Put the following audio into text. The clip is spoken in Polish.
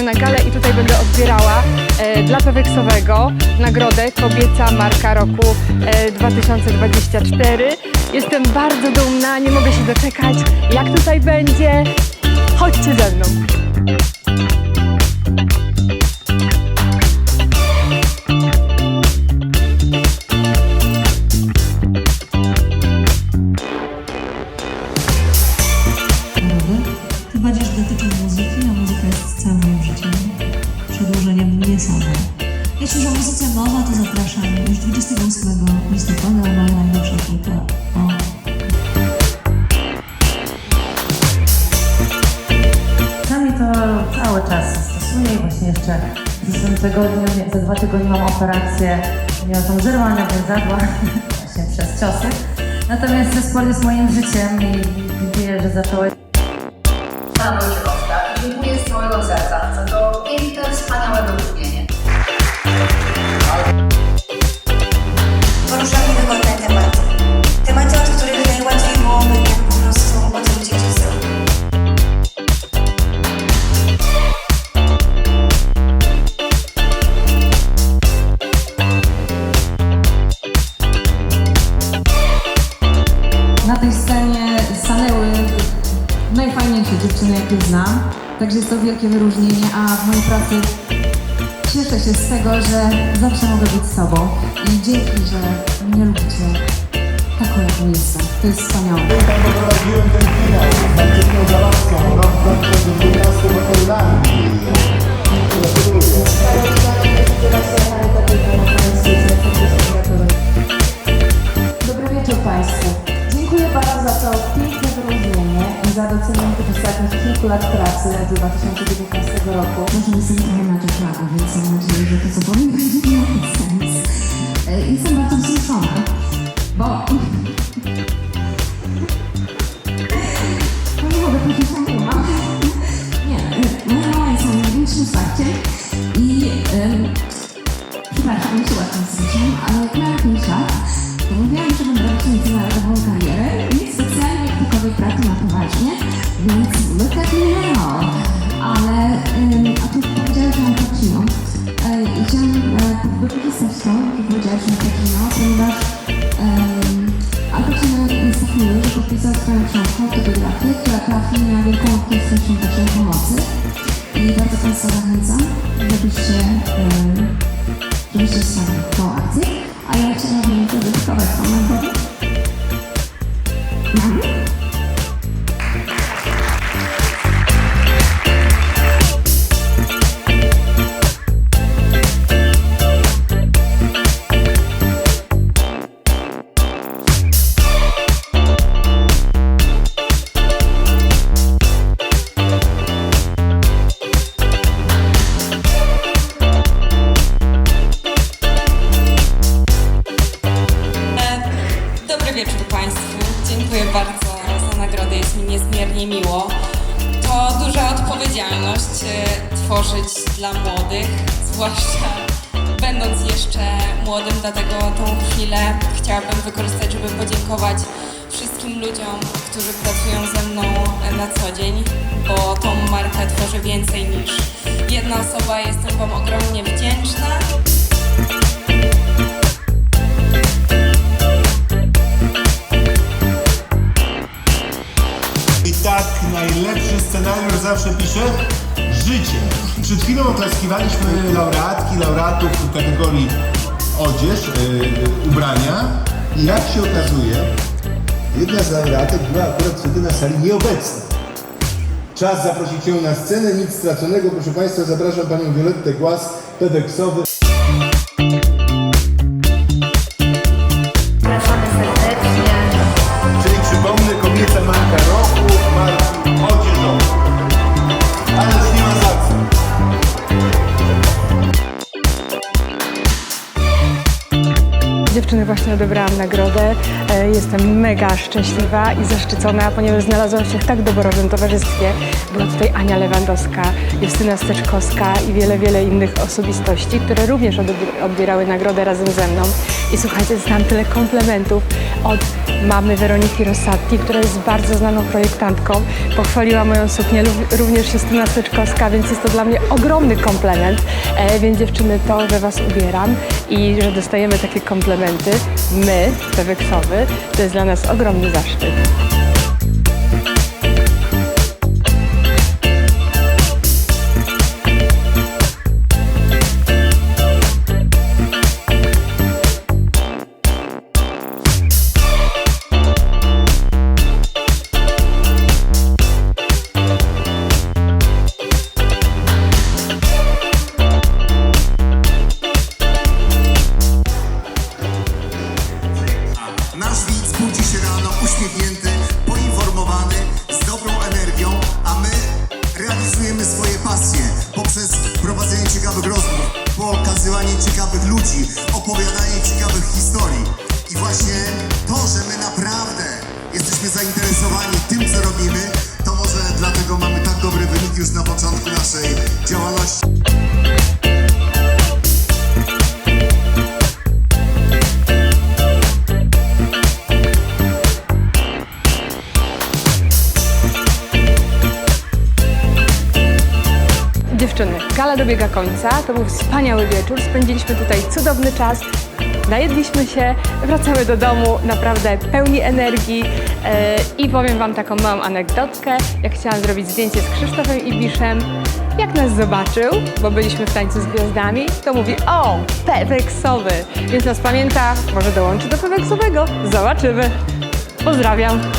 jesteśmy na gale i tutaj będę odbierała e, dla Peweksowego nagrodę Kobieca Marka Roku e, 2024. Jestem bardzo dumna, nie mogę się doczekać, jak tutaj będzie. Chodźcie ze mną. O muzyce mowa, to zapraszam już 28 listopada na płyta o Sami to cały czas stosuję i właśnie jeszcze w przyszłym tygodniu, za dwa tygodnie mam operację, miałam tam zerwania więzadła właśnie przez ciosy. Natomiast sport jest moim życiem i dziękuję, że zacząłeś. Znam. Także jest to wielkie wyróżnienie, a w mojej pracy cieszę się z tego, że zawsze mogę być sobą. I dzięki, że mnie lubicie taką, jaką jestem. To jest wspaniałe. Pamiętam, bo prowadziłem ten finał z Marceliną Zalewską rok 2012 w. lat pracy z 2019 roku. Może jestem trochę na jetlagu, więc mam nadzieję, że to co powiem będzie miało sens. E, Jestem bardzo wzruszona, bo... No nie mogę powiedzieć tak, bo mam... Nie, e, moja mama jest moim największym wsparciem i... Przepraszam, nie się łatwo zwróciłam, ale jak miałam 5 lat, to mówiłam, że będę robić międzynarodową karierę i specjalnie takowej pracy na poważnie, więc książkę, autobiografię, która trafi na Wielką Orkiestrę Świątecznej Pomocy. I bardzo Państwa zachęcam, żebyście żebyście sami tą akcję, a ja chciałabym zadedykować tą nagrodę. Mam? Bardzo za nagrodę. Jest mi niezmiernie miło. To duża odpowiedzialność e, tworzyć dla młodych, zwłaszcza będąc jeszcze młodym, dlatego tą chwilę chciałabym wykorzystać, żeby podziękować wszystkim ludziom, którzy pracują ze mną e, na co dzień, bo tą markę tworzę więcej niż jedna osoba. Najlepszy scenariusz zawsze pisze życie. Przed chwilą oklaskiwaliśmy laureatki, laureatów w kategorii odzież, yy, ubrania. I jak się okazuje, jedna z laureatek była akurat wtedy na sali nieobecna. Czas zaprosić ją na scenę, nic straconego. Proszę Państwa, zapraszam Panią Violettę Głaz, pedeksowy. Dziewczyny właśnie odebrałam nagrodę. E, Jestem mega szczęśliwa i zaszczycona, ponieważ znalazłam się w tak doborowym towarzystwie. Była tutaj Ania Lewandowska, Justyna Steczkowska i wiele, wiele innych osobistości, które również odbierały nagrodę razem ze mną. I słuchajcie, dostałam tyle komplementów od mamy Weroniki Rossatti, która jest bardzo znaną projektantką. Pochwaliła moją suknię również Justyna Steczkowska, więc jest to dla mnie ogromny komplement. E, więc dziewczyny, to, że Was ubieram i że dostajemy takie komplementy, my, Peweksowy, to jest dla nas ogromny zaszczyt. Ciekawych ludzi, opowiadanie ciekawych historii. I właśnie to, że my naprawdę jesteśmy zainteresowani tym, co robimy, to może dlatego mamy tak dobry wynik już na początku naszej działalności. Dziewczyny, gala dobiega końca. To był wspaniały wieczór. Spędziliśmy tutaj cudowny czas. Najedliśmy się, wracamy do domu naprawdę pełni energii e, i powiem Wam taką małą anegdotkę. Jak chciałam zrobić zdjęcie z Krzysztofem Ibiszem, jak nas zobaczył, bo byliśmy w tańcu z gwiazdami, to mówi o, Peweksowy, więc nas pamięta, może dołączy do Peweksowego. Zobaczymy. Pozdrawiam.